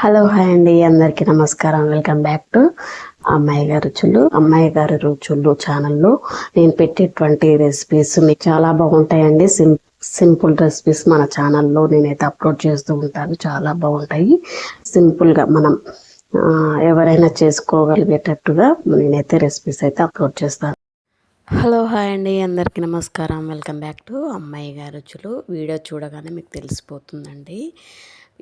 Hello hi అండి. అందరికీ నమస్కారం. వెల్కమ్ బ్యాక్ టు అమ్మాయి గారి రుచులు. అమ్మాయి గారి రుచులు ఛానల్లో నేను పెట్టేటువంటి రెసిపీస్ మీకు చాలా బాగుంటాయండి. సిం సింపుల్ రెసిపీస్ మన ఛానల్లో నేనైతే అప్లోడ్ చేస్తూ ఉంటాను. చాలా బాగుంటాయి. సింపుల్గా మనం ఎవరైనా చేసుకోగలిగేటట్టుగా నేనైతే రెసిపీస్ అయితే అప్లోడ్ చేస్తాను. హలో హాయ్ అండి. అందరికీ నమస్కారం. వెల్కమ్ బ్యాక్ టు అమ్మాయి గారి రుచులు. వీడియో చూడగానే మీకు తెలిసిపోతుందండి.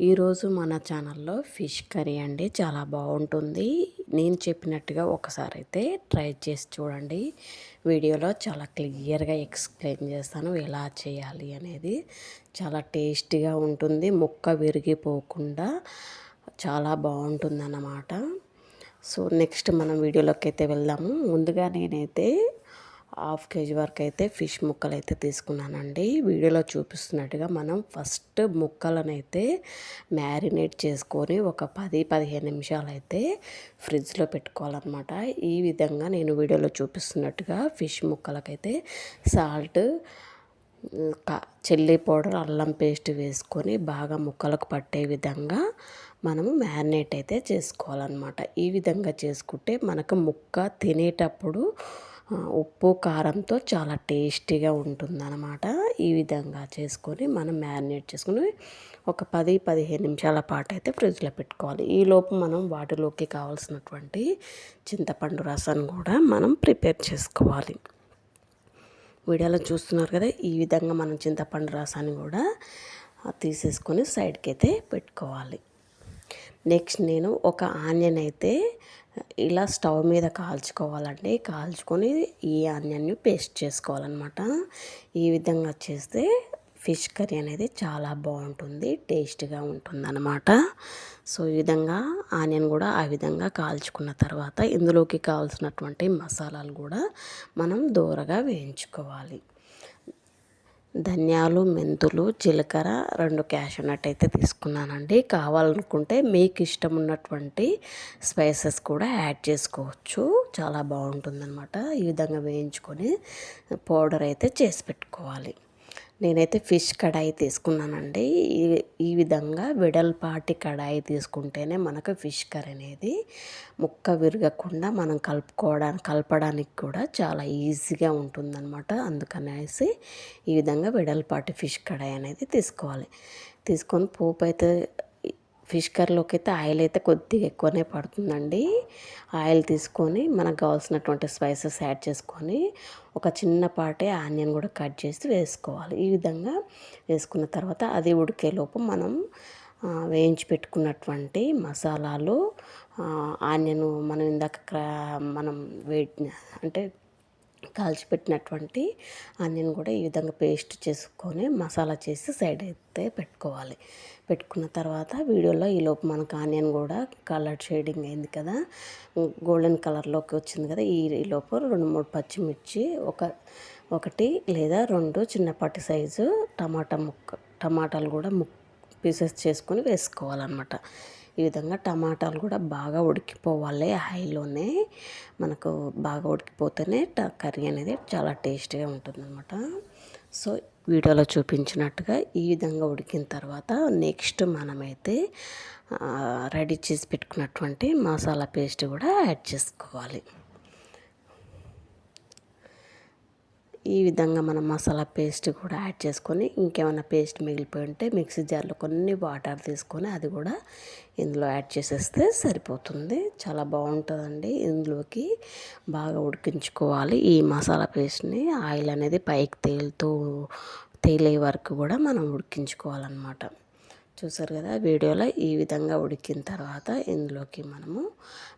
ఈరోజు మన ఛానల్లో ఫిష్ కర్రీ అండి. చాలా బాగుంటుంది. నేను చెప్పినట్టుగా ఒకసారి అయితే ట్రై చేసి చూడండి. వీడియోలో చాలా క్లియర్గా ఎక్స్ప్లెయిన్ చేస్తాను ఎలా చేయాలి అనేది. చాలా టేస్టీగా ఉంటుంది. ముక్క విరిగిపోకుండా చాలా బాగుంటుంది అన్నమాట సో నెక్స్ట్ మనం వీడియోలోకి అయితే వెళ్దాము. ముందుగా నేనైతే హాఫ్ కేజీ వరకు అయితే ఫిష్ ముక్కలు అయితే తీసుకున్నానండి. వీడియోలో చూపిస్తున్నట్టుగా మనం ఫస్ట్ ముక్కలను అయితే మ్యారినేట్ చేసుకొని ఒక పది పదిహేను నిమిషాలు అయితే ఫ్రిడ్జ్లో పెట్టుకోవాలన్నమాట. ఈ విధంగా నేను వీడియోలో చూపిస్తున్నట్టుగా ఫిష్ ముక్కలకైతే సాల్ట్ చిల్లీ పౌడర్ అల్లం పేస్ట్ వేసుకొని బాగా ముక్కలకు పట్టే విధంగా మనము మ్యారినేట్ అయితే చేసుకోవాలన్నమాట. ఈ విధంగా చేసుకుంటే మనకు ముక్క తినేటప్పుడు ఉప్పు కారంతో చాలా టేస్టీగా ఉంటుందన్నమాట. ఈ విధంగా చేసుకొని మనం మ్యారినేట్ చేసుకుని ఒక పది పదిహేను నిమిషాల పాటు అయితే ఫ్రిడ్జ్లో పెట్టుకోవాలి. ఈ లోపు మనం వాటిలోకి కావాల్సినటువంటి చింతపండు రసాన్ని కూడా మనం ప్రిపేర్ చేసుకోవాలి. వీడియోలో చూస్తున్నారు కదా ఈ విధంగా మనం చింతపండు రసాన్ని కూడా తీసేసుకొని సైడ్కి అయితే పెట్టుకోవాలి. నెక్స్ట్ నేను ఒక ఆనియన్ అయితే ఇలా స్టవ్ మీద కాల్చుకోవాలండి. కాల్చుకొని ఈ ఆనియన్ని పేస్ట్ చేసుకోవాలన్నమాట. ఈ విధంగా చేస్తే ఫిష్ కర్రీ అనేది చాలా బాగుంటుంది టేస్ట్గా ఉంటుంది అనమాట సో ఈ విధంగా ఆనియన్ కూడా ఆ విధంగా కాల్చుకున్న తర్వాత ఇందులోకి కావాల్సినటువంటి మసాలాలు కూడా మనం దూరగా వేయించుకోవాలి. ధనియాలు మెంతులు జీలకర్ర రెండు క్యాషూ నట్ అయితే తీసుకున్నానండి. కావాలనుకుంటే మీకు ఇష్టం ఉన్నటువంటి స్పైసెస్ కూడా యాడ్ చేసుకోవచ్చు. చాలా బాగుంటుందన్నమాట. ఈ విధంగా వేయించుకొని పౌడర్ అయితే చేసి పెట్టుకోవాలి. నేనైతే ఫిష్ కడాయి తీసుకున్నానండి. ఈ ఈ విధంగా వెడల్పాటి కడాయి తీసుకుంటేనే మనకు ఫిష్ కర్రీ అనేది ముక్క విరగకుండా మనం కలుపుకోవడానికి కలపడానికి కూడా చాలా ఈజీగా ఉంటుందన్నమాట. అందుకనేసి ఈ విధంగా వెడల్పాటి ఫిష్ కడాయి అనేది తీసుకోవాలి. తీసుకొని పోపు అయితే ఫిష్ కర్రీలోకి అయితే ఆయిల్ అయితే కొద్దిగా ఎక్కువనే పడుతుందండి. ఆయిల్ తీసుకొని మనకు కావాల్సినటువంటి స్పైసెస్ యాడ్ చేసుకొని ఒక చిన్నపాటి ఆనియన్ కూడా కట్ చేసి వేసుకోవాలి. ఈ విధంగా వేసుకున్న తర్వాత అది ఉడికేలోపు మనం వేయించి పెట్టుకున్నటువంటి మసాలాలు ఆనియన్ మనం ఇందాక క్రా- మనం వే అంటే కాల్చిపెట్టినటువంటి ఆనియన్ కూడా ఈ విధంగా పేస్ట్ చేసుకొని మసాలా చేసి సైడ్ అయితే పెట్టుకోవాలి. పెట్టుకున్న తర్వాత వీడియోలో ఈలోపు మనకు ఆనియన్ కూడా కలర్ షేడింగ్ అయింది కదా. గోల్డెన్ కలర్లోకి వచ్చింది కదా. ఈ ఈలోపు రెండు మూడు పచ్చిమిర్చి ఒక ఒకటి లేదా రెండు చిన్నపాటి సైజు టమాటా ముక్క టమాటాలు కూడా ముక్ పీసెస్ చేసుకొని వేసుకోవాలన్నమాట. ఈ విధంగా టమాటాలు కూడా బాగా ఉడికిపోవాలి హైలోనే. మనకు బాగా ఉడికిపోతేనే ట- కర్రీ అనేది చాలా టేస్టీగా ఉంటుందన్నమాట. సో వీడియోలో చూపించినట్టుగా ఈ విధంగా ఉడికిన తర్వాత నెక్స్ట్ మనమైతే రెడీ చేసి పెట్టుకున్నటువంటి మసాలా పేస్ట్ కూడా యాడ్ చేసుకోవాలి. ఈ విధంగా మనం మసాలా పేస్ట్ కూడా యాడ్ చేసుకొని ఇంకేమైనా పేస్ట్ మిగిలిపోయి ఉంటే మిక్సీ జార్లో కొన్ని వాటర్ తీసుకొని అది కూడా ఇందులో యాడ్ చేసేస్తే సరిపోతుంది. చాలా బాగుంటుందండి. ఇందులోకి బాగా ఉడికించుకోవాలి. ఈ మసాలా పేస్ట్ని ఆయిల్ అనేది పైకి తేలుతూ తేలే వరకు కూడా మనం ఉడికించుకోవాలన్నమాట. చూసారు కదా వీడియోలో ఈ విధంగా ఉడికిన తర్వాత ఇందులోకి మనము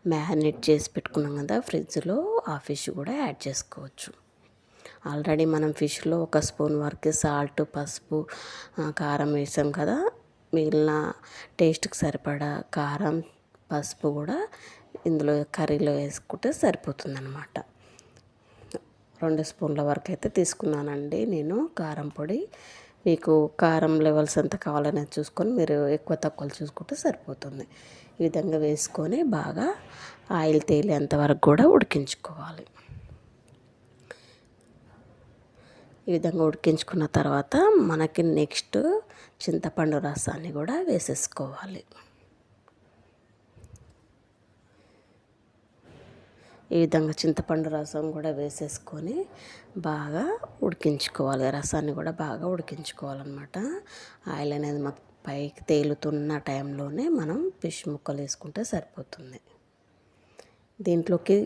మ్యారినేట్ చేసి పెట్టుకున్నాం కదా ఫ్రిడ్జ్లో ఆ ఫిష్ కూడా యాడ్ చేసుకోవచ్చు. ఆల్రెడీ మనం ఫిష్లో ఒక స్పూన్ వరకు సాల్ట్ పసుపు కారం వేసాం కదా. మిగిలిన టేస్ట్కి సరిపడా కారం పసుపు కూడా ఇందులో కర్రీలో వేసుకుంటే సరిపోతుందన్నమాట. రెండు స్పూన్ల వరకు అయితే తీసుకున్నానండి నేను కారం పొడి. మీకు కారం లెవెల్స్ ఎంత కావాలనేది చూసుకొని మీరు ఎక్కువ తక్కువలు చూసుకుంటే సరిపోతుంది. ఈ విధంగా వేసుకొని బాగా ఆయిల్ తేలేంత వరకు కూడా ఉడికించుకోవాలి. ఈ విధంగా ఉడికించుకున్న తర్వాత మనకి నెక్స్ట్ చింతపండు రసాన్ని కూడా వేసేసుకోవాలి. ఈ విధంగా చింతపండు రసం కూడా వేసేసుకొని బాగా ఉడికించుకోవాలి. రసాన్ని కూడా బాగా ఉడికించుకోవాలన్నమాట. ఆయిల్ అనేది మాకు పైకి తేలుతున్న టైంలోనే మనం ఫిష్ ముక్కలు వేసుకుంటే సరిపోతుంది. దీంట్లోకి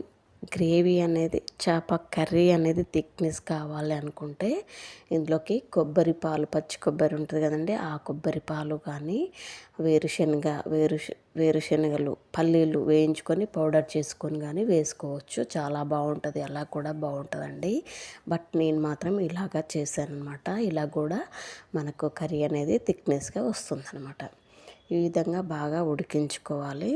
గ్రేవీ అనేది చేప కర్రీ అనేది థిక్నెస్ కావాలి అనుకుంటే ఇందులోకి కొబ్బరి పాలు పచ్చి కొబ్బరి ఉంటుంది కదండి ఆ కొబ్బరి పాలు కానీ వేరుశనగ వేరు వేరుశనగలు పల్లీలు వేయించుకొని పౌడర్ చేసుకొని కానీ వేసుకోవచ్చు. చాలా బాగుంటుంది అలా కూడా బాగుంటుందండి. బట్ నేను మాత్రం ఇలాగా చేశానమాట ఇలా కూడా మనకు కర్రీ అనేది థిక్నెస్గా వస్తుందన్నమాట. ఈ విధంగా బాగా ఉడికించుకోవాలి.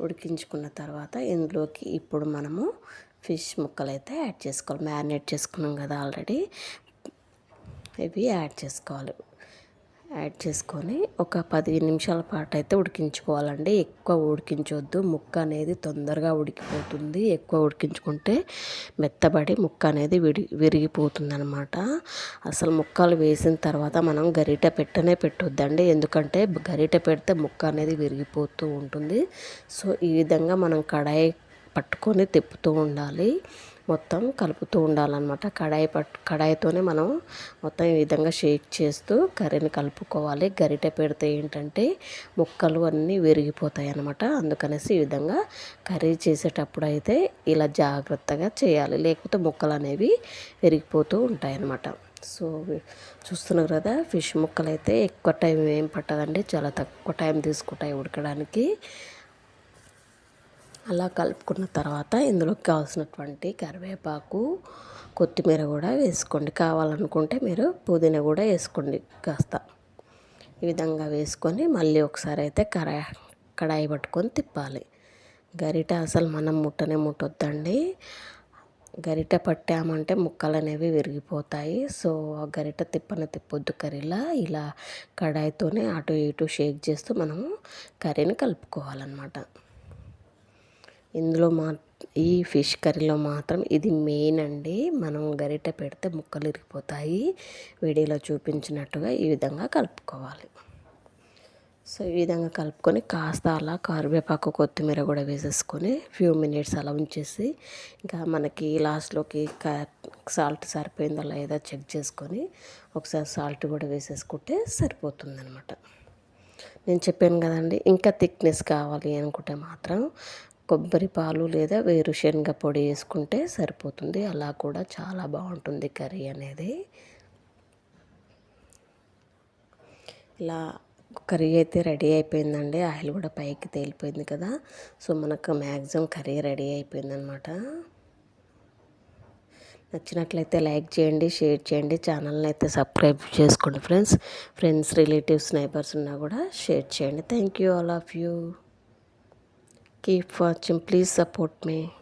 ఉడికించుకున్న తర్వాత ఇందులోకి ఇప్పుడు మనము ఫిష్ ముక్కలు అయితే యాడ్ చేసుకోవాలి. మ్యారినేట్ చేసుకున్నాం కదా ఆల్రెడీ. ఇవి యాడ్ చేసుకోవాలి. యాడ్ చేసుకొని ఒక పది నిమిషాల పాటు అయితే ఉడికించుకోవాలండి. ఎక్కువ ఉడికించవద్దు ముక్క అనేది తొందరగా ఉడికిపోతుంది. ఎక్కువ ఉడికించుకుంటే మెత్తబడి ముక్క అనేది విడి విరిగిపోతుంది అనమాట అసలు ముక్కలు వేసిన తర్వాత మనం గరిట పెట్టనే పెట్టొద్దండి. ఎందుకంటే గరిట పెడితే ముక్క అనేది విరిగిపోతూ ఉంటుంది. సో ఈ విధంగా మనం కడాయి పట్టుకొని తిప్పుతూ ఉండాలి. మొత్తం కలుపుతూ ఉండాలన్నమాట. కడాయి పట్ కడాయితోనే మనం మొత్తం ఈ విధంగా షేక్ చేస్తూ కర్రీని కలుపుకోవాలి. గరిటె పెడితే ఏంటంటే ముక్కలు అన్నీ విరిగిపోతాయి అన్నమాట అందుకనేసి ఈ విధంగా కర్రీ చేసేటప్పుడు అయితే ఇలా జాగ్రత్తగా చేయాలి. లేకపోతే ముక్కలు అనేవి విరిగిపోతూ ఉంటాయి అన్నమాట సో చూస్తున్నారు కదా ఫిష్ ముక్కలు అయితే ఎక్కువ టైం ఏం పట్టదండి. చాలా తక్కువ టైం తీసుకుంటాయి ఉడకడానికి. అలా కలుపుకున్న తర్వాత ఇందులోకి కావాల్సినటువంటి కరివేపాకు కొత్తిమీర కూడా వేసుకోండి. కావాలనుకుంటే మీరు పుదీనా కూడా వేసుకోండి కాస్త. ఈ విధంగా వేసుకొని మళ్ళీ ఒకసారి అయితే కరా కడాయి పట్టుకొని తిప్పాలి. గరిట అసలు మనం ముట్టనే ముట్టొద్దండి. గరిట పట్టామంటే ముక్కలు అనేవి విరిగిపోతాయి. సో ఆ గరిట తిప్పన తిప్పొద్దు కర్రీలా. ఇలా కడాయితోనే అటు ఇటు షేక్ చేస్తూ మనము కర్రీని కలుపుకోవాలన్నమాట. ఇందులో మా ఈ ఫిష్ కర్రీలో మాత్రం ఇది మెయిన్ అండి. మనం గరిట పెడితే ముక్కలు ఇరిగిపోతాయి. వీడియోలో చూపించినట్టుగా ఈ విధంగా కలుపుకోవాలి. సో ఈ విధంగా కలుపుకొని కాస్త అలా కరివేపాకు కొత్తిమీర కూడా వేసేసుకొని ఫ్యూ మినిట్స్ అలా ఉంచేసి ఇంకా మనకి లాస్ట్లోకి సాల్ట్ సరిపోయిందో లేదా చెక్ చేసుకొని ఒకసారి సాల్ట్ కూడా వేసేసుకుంటే సరిపోతుంది అనమాట నేను చెప్పాను కదండి ఇంకా థిక్నెస్ కావాలి అనుకుంటే మాత్రం కొబ్బరి పాలు లేదా వేరుశనగ పొడి వేసుకుంటే సరిపోతుంది. అలా కూడా చాలా బాగుంటుంది కర్రీ అనేది. ఇలా కర్రీ అయితే రెడీ అయిపోయిందండి. ఆయిల్ కూడా పైకి తేలిపోయింది కదా. సో మనకు మ్యాక్సిమం కర్రీ రెడీ అయిపోయిందనమాట నచ్చినట్లయితే లైక్ చేయండి షేర్ చేయండి. ఛానల్ని అయితే సబ్స్క్రైబ్ చేసుకోండి ఫ్రెండ్స్. ఫ్రెండ్స్ రిలేటివ్స్ నైబర్స్ ఉన్నా కూడా షేర్ చేయండి. Thank you all of you. Keep watching. Please support me.